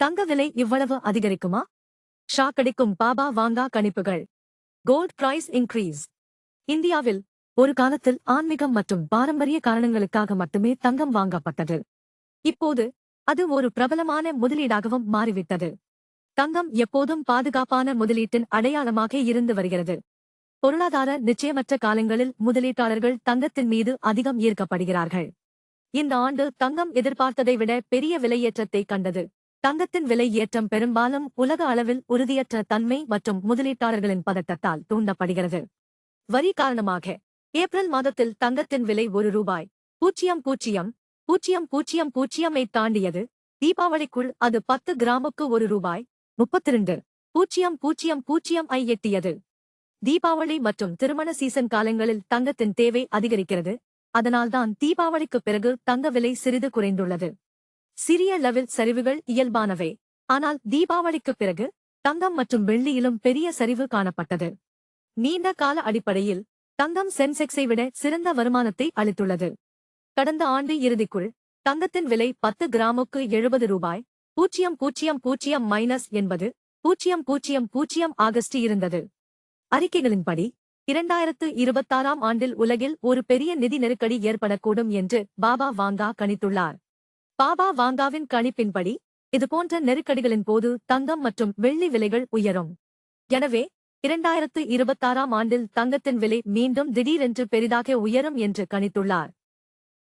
தங்க விலை இவ்வளவு அதிகரிக்குமா? ஷாக்கடிக்கும் பாபா வாங்கா கணிப்புகள். கோல்ட் பிரைஸ் இன்க்ரீஸ் இந்தியாவில் ஒரு காலத்தில் ஆன்மீகம் மற்றும் பாரம்பரிய காரணங்களுக்காக மட்டுமே தங்கம் வாங்கப்பட்டது. இப்போது அது ஒரு பிரபலமான முதலீடாகவும் மாறிவிட்டது. தங்கம் எப்போதும் பாதுகாப்பான முதலீட்டின் அடையாளமாக இருந்து வருகிறது. பொருளாதார நிச்சயமற்ற காலங்களில் முதலீட்டாளர்கள் தங்கத்தின் மீது அதிகம் ஈர்க்கப்படுகிறார்கள். இந்த ஆண்டு தங்கம் எதிர்பார்த்ததை விட பெரிய விலையேற்றத்தை கண்டது. தங்கத்தின் விலை ஏற்றம் பெரும்பாலும் உலக அளவில் உறுதியற்ற தன்மை மற்றும் முதலீட்டாளர்களின் பதட்டத்தால் தூண்டப்படுகிறது. வரி காரணமாக ஏப்ரல் மாதத்தில் தங்கத்தின் விலை ஒரு ரூபாய் பூஜ்ஜியம் பூஜ்ஜியம் பூஜ்ஜியம் பூஜ்ஜியம் பூஜ்ஜியமை தாண்டியது. தீபாவளிக்குள் அது பத்து கிராமுக்கு ஒரு ரூபாய் முப்பத்திரண்டு பூஜ்ஜியம் பூஜ்ஜியம் பூஜ்ஜியம் ஐ எட்டியது. தீபாவளி மற்றும் திருமண சீசன் காலங்களில் தங்கத்தின் தேவை அதிகரிக்கிறது. அதனால்தான் தீபாவளிக்குப் பிறகு தங்க விலை சிறிது குறைந்துள்ளது. சிறிய லெவல் சரிவுகள் இயல்பானவை. ஆனால் தீபாவளிக்குப் பிறகு தங்கம் மற்றும் வெள்ளியிலும் பெரிய சரிவு காணப்பட்டது. நீண்ட கால அடிப்படையில் தங்கம் சென்செக்ஸை விட சிறந்த வருமானத்தை அளித்துள்ளது. கடந்த ஆண்டு இறுதிக்குள் தங்கத்தின் விலை பத்து கிராமுக்கு எழுபது ரூபாய் பூஜ்ஜியம் பூஜ்ஜியம் பூஜ்ஜியம் மைனஸ் என்பது பூஜ்ஜியம் பூஜ்ஜியம் பூஜ்ஜியம் ஆகஸ்ட் இருந்தது. அறிக்கைகளின்படி இரண்டாயிரத்து இருபத்தாறாம் ஆண்டில் உலகில் ஒரு பெரிய நிதி நெருக்கடி ஏற்படக்கூடும் என்று பாபா வாங்கா கணித்துள்ளார். பாபா வாங்காவின் கணிப்பின்படி இதுபோன்ற நெருக்கடிகளின் போது தங்கம் மற்றும் வெள்ளி விலைகள் உயரும். எனவே இரண்டாயிரத்து இருபத்தாறாம் ஆண்டில் தங்கத்தின் விலை மீண்டும் திடீரென்று பெரிதாக உயரும் என்று கணித்துள்ளார்.